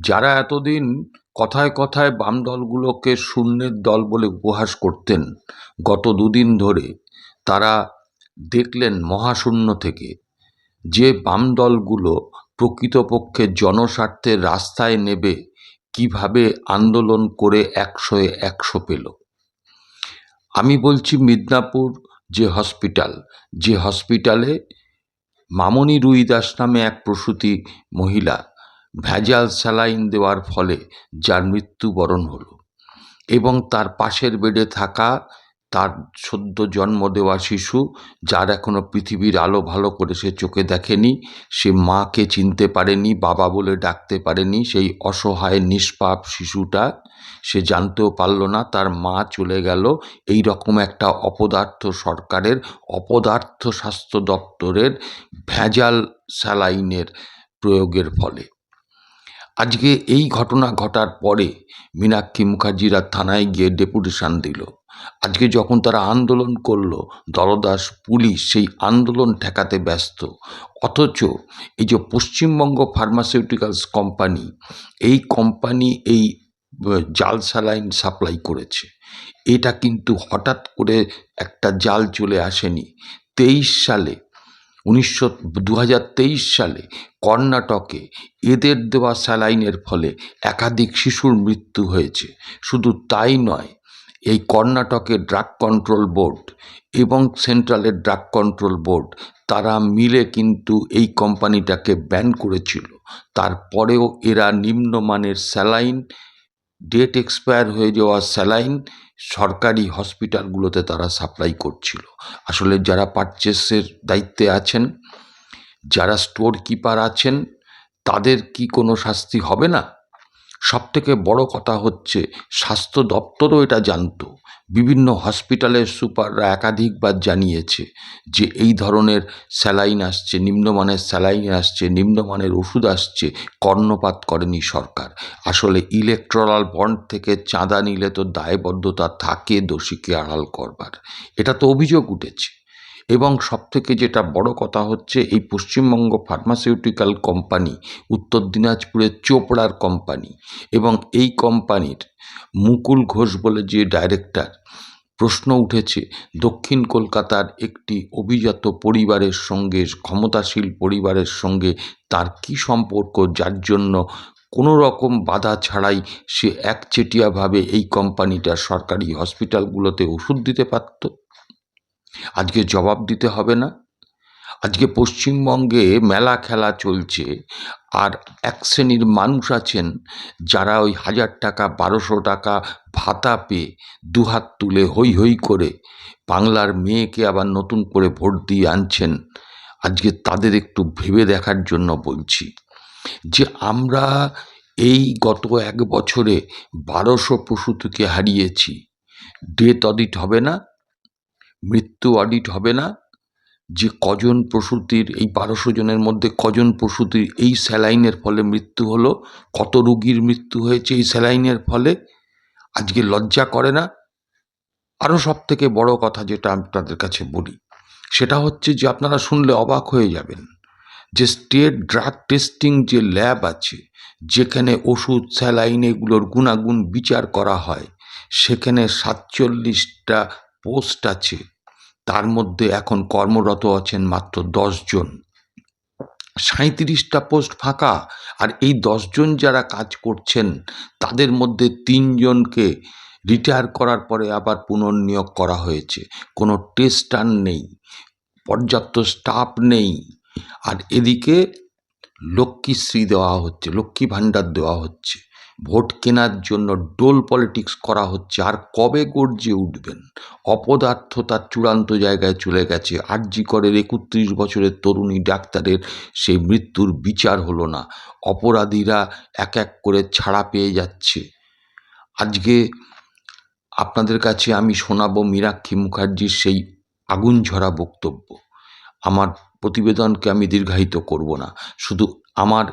যারা এতদিন কথায় কথায় বাম দলগুলোকে শূন্যের দল বলে উপহাস করতেন, গত দুদিন ধরে তারা দেখলেন মহাশূন্য থেকে যে বাম দলগুলো প্রকৃতপক্ষে জনস্বার্থে রাস্তায় নেবে, কীভাবে আন্দোলন করে একশোয় একশো পেল। আমি বলছি মিদনাপুর যে হসপিটাল, যে হসপিটালে মামনি রুইদাস নামে এক প্রসূতি মহিলা ভেজাল স্যালাইন দেওয়ার ফলে যার মৃত্যুবরণ হলো এবং তার পাশের বেডে থাকা তার সদ্য জন্ম দেওয়া শিশু, যার এখনও পৃথিবীর আলো ভালো করে সে চোখে দেখেনি, সে মাকে চিনতে পারেনি, বাবা বলে ডাকতে পারেনি, সেই অসহায় নিষ্পাপ শিশুটা সে জানতেও পারল না, তার মা চলে গেল এই রকম একটা অপদার্থ সরকারের, অপদার্থ স্বাস্থ্য দপ্তরের ভেজাল স্যালাইনের প্রয়োগের ফলে। আজকে এই ঘটনা ঘটার পরে মীনাক্ষী মুখার্জিরা থানায় গিয়ে ডেপুটেশন দিল। আজকে যখন তারা আন্দোলন করল, দলদাস, পুলিশ সেই আন্দোলন ঠেকাতে ব্যস্ত। অথচ এই যে পশ্চিমবঙ্গ ফার্মাসিউটিক্যালস কোম্পানি, এই কোম্পানি এই জাল স্যালাইন সাপ্লাই করেছে। এটা কিন্তু হঠাৎ করে একটা জাল চলে আসেনি। তেইশ সালে উনিশশো দু সালে কর্ণাটকে এদের দেওয়া স্যালাইনের ফলে একাধিক শিশুর মৃত্যু হয়েছে। শুধু তাই নয়, এই কর্ণাটকের ড্রাগ কন্ট্রোল বোর্ড এবং সেন্ট্রালের ড্রাগ কন্ট্রোল বোর্ড, তারা মিলে কিন্তু এই কোম্পানিটাকে ব্যান করেছিল। তারপরেও এরা নিম্নমানের স্যালাইন ডেট এক্সপায়ার হয়ে যাওয়া স্যালাইন সরকারি হসপিটালগুলোতে তারা সাপ্লাই করছিল। আসলে যারা পারচেসের দায়িত্বে আছেন, যারা স্টোর কিপার আছেন, তাদের কি কোনো শাস্তি হবে না? সবথেকে বড় কথা হচ্ছে স্বাস্থ্য দপ্তরও এটা জানতো। বিভিন্ন হসপিটালের সুপাররা একাধিকবার জানিয়েছে যে এই ধরনের স্যালাইন আসছে, নিম্নমানের স্যালাইন আসছে, নিম্নমানের ওষুধ আসছে, কর্ণপাত করেনি সরকার। আসলে ইলেকট্রাল বন্ড থেকে চাঁদা নিলে তো দায়বদ্ধতা থাকে দোষীকে আড়াল করবার। এটা তো অভিযোগ উঠেছে। এবং সবথেকে যেটা বড় কথা হচ্ছে এই পশ্চিমবঙ্গ ফার্মাসিউটিক্যাল কোম্পানি, উত্তর দিনাজপুরের চোপড়ার কোম্পানি এবং এই কোম্পানির মুকুল ঘোষ বলে যে ডাইরেক্টর প্রশ্ন উঠেছে দক্ষিণ কলকাতার একটি অভিজাত পরিবারের সঙ্গে, ক্ষমতাশীল পরিবারের সঙ্গে তার কি সম্পর্ক, যার জন্য কোনো রকম বাধা ছাড়াই সে একচেটিয়াভাবে এই কোম্পানিটা সরকারি হসপিটালগুলোতে ওষুধ দিতে পারত? আজকে জবাব দিতে হবে না। আজকে পশ্চিমবঙ্গে মেলা খেলা চলছে আর এক শ্রেণির মানুষ আছেন যারা ওই হাজার টাকা, বারোশো টাকা ভাতা পেয়ে দুহাত তুলে হৈ হৈ করে বাংলার মেয়েকে আবার নতুন করে ভোট দিয়ে আনছেন। আজকে তাদের একটু ভেবে দেখার জন্য বলছি যে আমরা এই গত এক বছরে বারোশো প্রসূতিকে হারিয়েছি। ডেথ অডিট হবে না মৃত্যু অডিট হবে না। যে কজন প্রসূতির, এই বারোশো জনের মধ্যে কজন প্রসূতির, এই স্যালাইনের ফলে মৃত্যু হলো, কত রুগীর মৃত্যু হয়েছে এই স্যালাইনের ফলে, আজকে লজ্জা করে না। আরও সব থেকে বড় কথা যেটা আপনাদের কাছে বলি, সেটা হচ্ছে যে আপনারা শুনলে অবাক হয়ে যাবেন যে স্টেট ড্রাগ টেস্টিং যে ল্যাব আছে, যেখানে ওষুধ, স্যালাইন এগুলোর গুণাগুণ বিচার করা হয়, সেখানে সাতচল্লিশটা পোস্ট আছে। তার মধ্যে এখন কর্মরত আছেন মাত্র দশজন সাঁইত্রিশটা পোস্ট ফাঁকা। আর এই দশজন যারা কাজ করছেন, তাদের মধ্যে তিনজনকে রিটায়ার করার পরে আবার পুনর্নিয়োগ করা হয়েছে। কোনো টেস্টার নেই, পর্যাপ্ত স্টাফ নেই। আর এদিকে লক্ষ্মীশ্রী দেওয়া হচ্ছে, লক্ষ্মী ভাণ্ডার দেওয়া হচ্ছে। ভোট কেনার জন্য ডোল পলিটিক্স করা হচ্ছে। আর কবে গর্জে উঠবেন? অপদার্থতার চূড়ান্ত জায়গায় চলে গেছে। আরজি করের একত্রিশ বছরের তরুণী ডাক্তারের সেই মৃত্যুর বিচার হলো না। অপরাধীরা এক এক করে ছাড়া পেয়ে যাচ্ছে। আজকে আপনাদের কাছে আমি শোনাবো মীনাক্ষী মুখার্জির সেই আগুন ঝরা বক্তব্য। আমার প্রতিবেদনকে আমি দীর্ঘায়িত করব না। শুধু আমার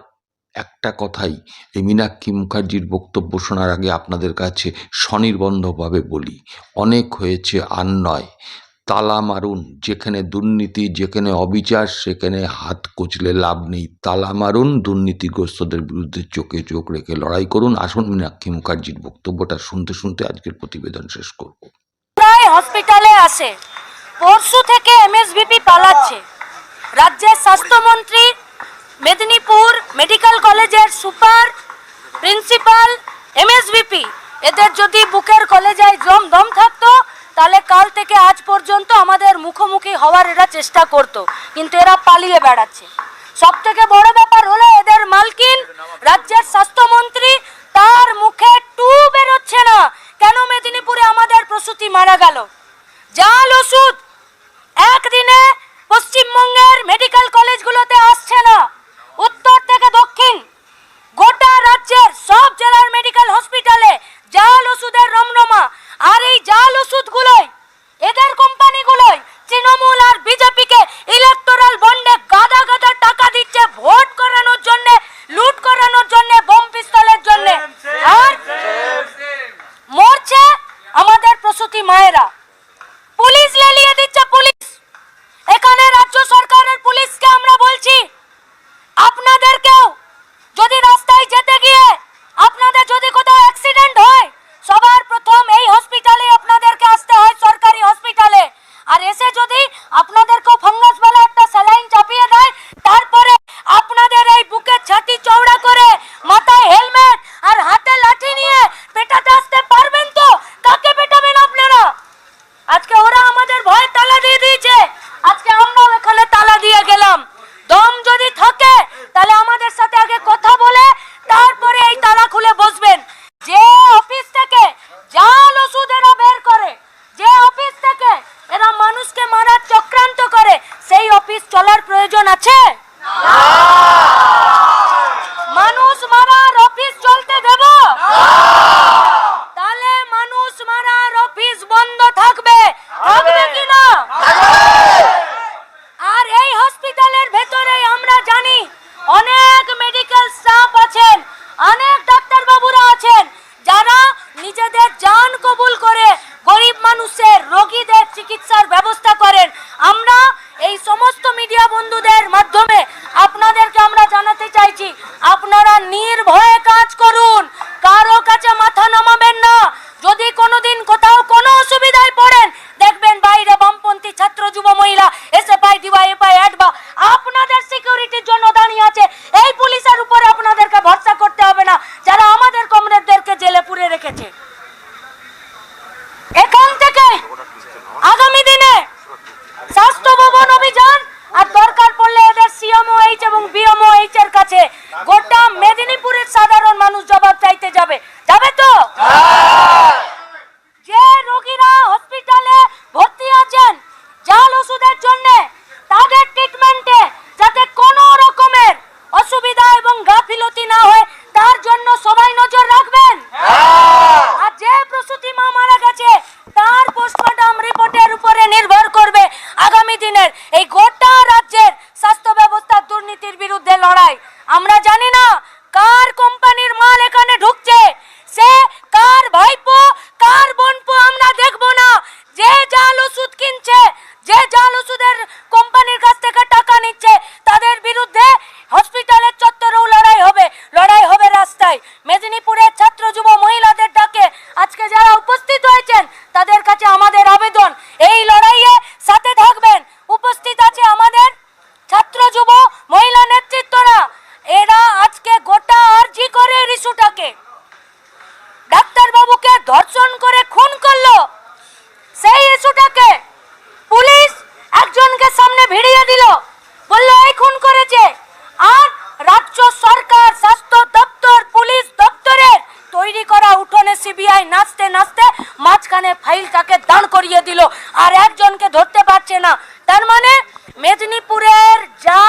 একটা কথাই, এই মীনাক্ষী মুখার্জির বক্তব্য শোনার আগে আপনাদের কাছে স্বনির্বন্ধভাবে বলি, অনেক হয়েছে আর নয়। তালা মারুন, যেখানে দুর্নীতি, যেখানে অবিচার, সেখানে হাত কচলে লাভ নেই। তালা মারুন, দুর্নীতিগ্রস্তদের বিরুদ্ধে চোখে চোখ রেখে লড়াই করুন। আসুন মীনাক্ষী মুখার্জির বক্তব্যটা শুনতে শুনতে আজকের প্রতিবেদন শেষ করব। প্রায় হসপিটালে আসে পরশু থেকে এমএসবিপি পালাচ্ছে। রাজ্যের স্বাস্থ্যমন্ত্রী মেদিনীপুর মেডিকেল কলেজের সুপার প্রিন্সিপাল এমএসবিপি এদের যদি বুকের কলেজায় জম দম থাকতো, তাহলে কাল থেকে আজ পর্যন্ত আমাদের মুখোমুখি হওয়ার এরা চেষ্টা করত। কিন্তু এরা পালিয়ে বেড়াচ্ছে সব থেকে বড় ব্যাপার হলো এদের মালকিন দিল। বলল, এই খুন করেছে। আর রাজ্য সরকার, স্বাস্থ্য দপ্তর, পুলিশ দপ্তরের তৈরি করা উঠোনে সিবিআই নাচতে নাচতে মাঝখানে ফাইলটাকে দাঁড় করিয়ে দিল। আর একজনকে ধরতে পারছে না। তার মানে মেদিনীপুরের যা